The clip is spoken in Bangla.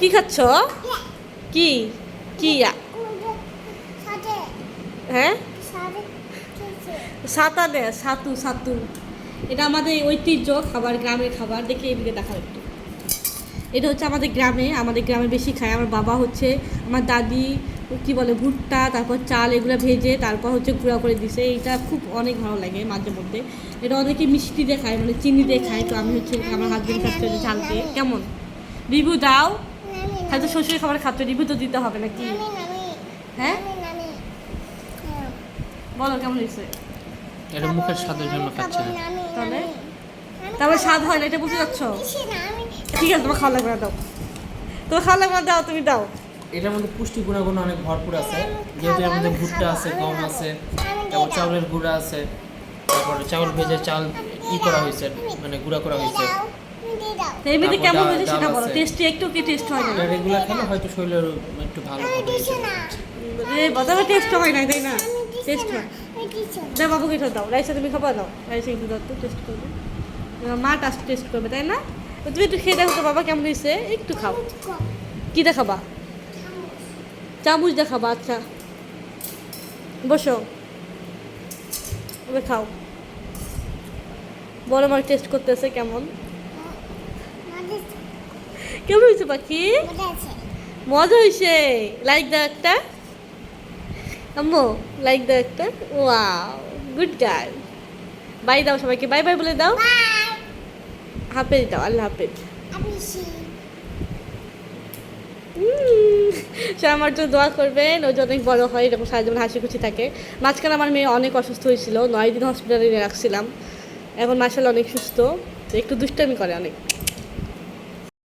কি খাচ্ছ? কি? কি? হ্যাঁ? সাতা দে সাতু সাতু। এটা আমাদের ঐতিহ্য খাবার গ্রামের খাবার। দেখে এদিকে দেখাও একটু। এটা হচ্ছে আমাদের গ্রামে আমাদের গ্রামে বেশি খায়। আমার বাবা হচ্ছে আমার দাদি কি বলে ভুট্টা তারপর চাল এগুলো ভেজে তারপর হচ্ছে গুঁড়া করে দিছে। এটা খুব অনেক ভালো লাগে মাঝে মধ্যে। এটা অনেকে মিষ্টি দিয়ে খায় মানে চিনি দিয়ে খায়। তো আমি হচ্ছে আমার হাজবেন্ড খাচ্ছে ঝাল দিয়ে। কেমন? রিভিউ দাও। হয়তো শ্বশুরের খাবার খাচ্ছে রিভিউ তো দিতে হবে নাকি? হ্যাঁ? বলো কেমন হয়েছে? এটা মুখের স্বাদের জন্য খাচ্ছে। না তাহলে? তারপরে স্বাদ হয় না এটা বুঝতে পারছ ঠিক আছে তোমার খাওয়া লাগবে না দাও। তোমার খাওয়া লাগবে না দাও তুমি দাও। এটার মধ্যে পুষ্টি গুণাগুণ অনেক ভরপুর আছে। যেহেতু এর মধ্যে ভুট্টা আছে গম আছে তারপর চাউলের গুঁড়া আছে তারপরে চাউল ভেজে চাল ই করা হয়েছে মানে গুঁড়া করা হয়েছে। তো এমনিতে কেমন হয়েছে সেটা বলো। টেস্টি একটু কি টেস্ট হয় না? রেগুলার খেলে হয়তো শরীরের একটু ভালো হবে টেস্ট হয় না তাই না? টেস্ট হয়। দে বাবুকে দাও রাইসে তুমি খাবার দাও। রাইসে একটু দাও তো টেস্ট করবে। মা টাস্ট টেস্ট করবে তাই না? তুমি একটু খেয়ে দেখো তো বাবা কেমন হয়েছে একটু খাও। কি। দেখাবা? চামচ। দেখাবা আচ্ছা। বসো। এবার খাও। বড় মার টেস্ট করতেছে কেমন? কেমন হয়েছে পাখি? মজা হয়েছে। লাইক দাও একটা আম্মু লাইক দাও একটা ওয়াও গুড গার্ল বাই দাও সবাইকে বাই বাই বলে দাও। হাফেজ দাও আল্লাহ হাফেজ। সে আমার জন্য দোয়া করবেন ও যে অনেক বড় হয় এরকম সারা জীবন হাসি খুশি থাকে। মাঝখানে আমার মেয়ে অনেক অসুস্থ হয়েছিল নয় দিন হসপিটালে রাখছিলাম। এখন মাসাল অনেক সুস্থ একটু দুষ্টামি করে অনেক।